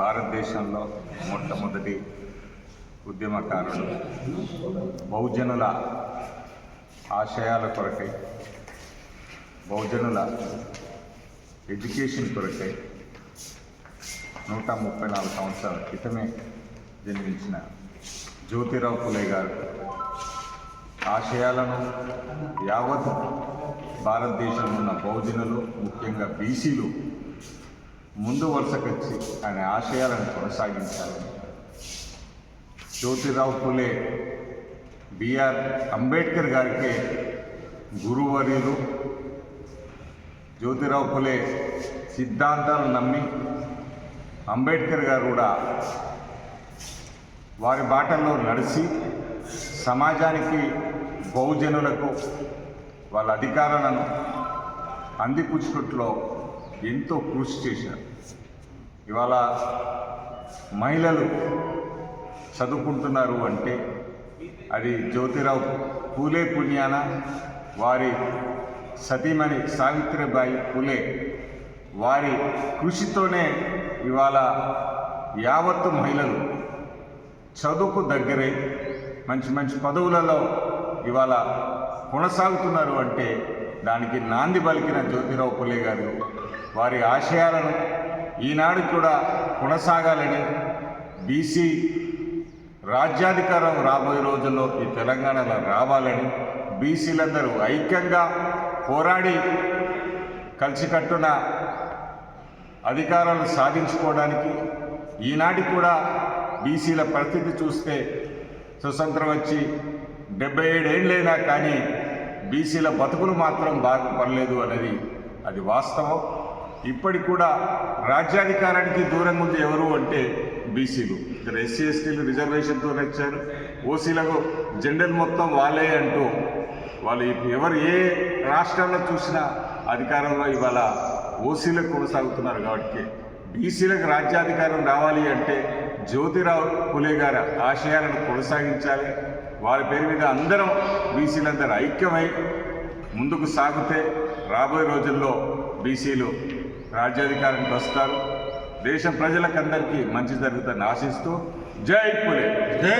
భారతదేశంలో మొట్టమొదటి ఉద్యమకారుడు బహుజనుల ఆశయాల కొరకై బహుజనుల ఎడ్యుకేషన్ కొరకై నూట ముప్పై నాలుగు సంవత్సరాల క్రితమే జన్మించిన జ్యోతిరావు పులే గారు. ఆశయాలను యావత్ భారతదేశంలో ఉన్న బహుజనులు ముఖ్యంగా బీసీలు ముందు వరుసకొచ్చి ఆయన ఆశయాలను కొనసాగించాలని జ్యోతిరావు పులే బిఆర్ అంబేద్కర్ గారికి గురువర్యులు జ్యోతిరావు పులే సిద్ధాంతాలు నమ్మి అంబేద్కర్ గారు కూడా వారి బాటల్లో నడిచి సమాజానికి బహుజనులకు వాళ్ళ అధికారాలను అందిపుచ్చుకుట్లో ఎంతో కృషి చేశారు. ఇవాళ మహిళలు చదువుకుంటున్నారు అంటే అది జ్యోతిరావు పూలే పుణ్యాన వారి సతీమణి సావిత్రిబాయి పూలే వారి కృషితోనే ఇవాళ యావత్తు మహిళలు చదువుకు దగ్గరై మంచి మంచి పదవులలో ఇవాళ కొనసాగుతున్నారు అంటే దానికి నాంది పలికిన జ్యోతిరావు పులే గారు వారి ఆశయాలను ఈనాడు కూడా కొనసాగాలని బీసీ రాజ్యాధికారం రాబోయే రోజుల్లో ఈ తెలంగాణలో రావాలని బీసీలందరూ ఐక్యంగా పోరాడి కలిసికట్టున అధికారాలు సాధించుకోవడానికి ఈనాటి కూడా బీసీల పరిస్థితి చూస్తే స్వతంత్రం వచ్చి డెబ్బై ఏడేళ్ళైనా కానీ బీసీల బతుకులు మాత్రం బాగుపడలేదు అనేది అది వాస్తవం. ఇప్పటికి కూడా రాజ్యాధికారానికి దూరంగా ఉంది ఎవరు అంటే బీసీలు. ఇక్కడ ఎస్సీ ఎస్టీలు రిజర్వేషన్తో వచ్చారు. ఓసీలకు జనరల్ మొత్తం వాళ్ళే అంటూ వాళ్ళు ఎవరు ఏ రాష్ట్రాల్లో చూసినా అధికారంలో ఇవాళ ఓసీలకు కొనసాగుతున్నారు కాబట్టి బీసీలకు రాజ్యాధికారం రావాలి అంటే జ్యోతిరావు పులే గారి ఆశయాలను కొనసాగించాలి. వారి పేరు మీద అందరం బీసీలందరూ ఐక్యమై ముందుకు సాగితే రాబోయే రోజుల్లో బీసీలు రాజ్యాధికారానికి వస్తారు. దేశ ప్రజలకందరికీ మంచి జరుగుతుందని ఆశిస్తూ జై పులే. జై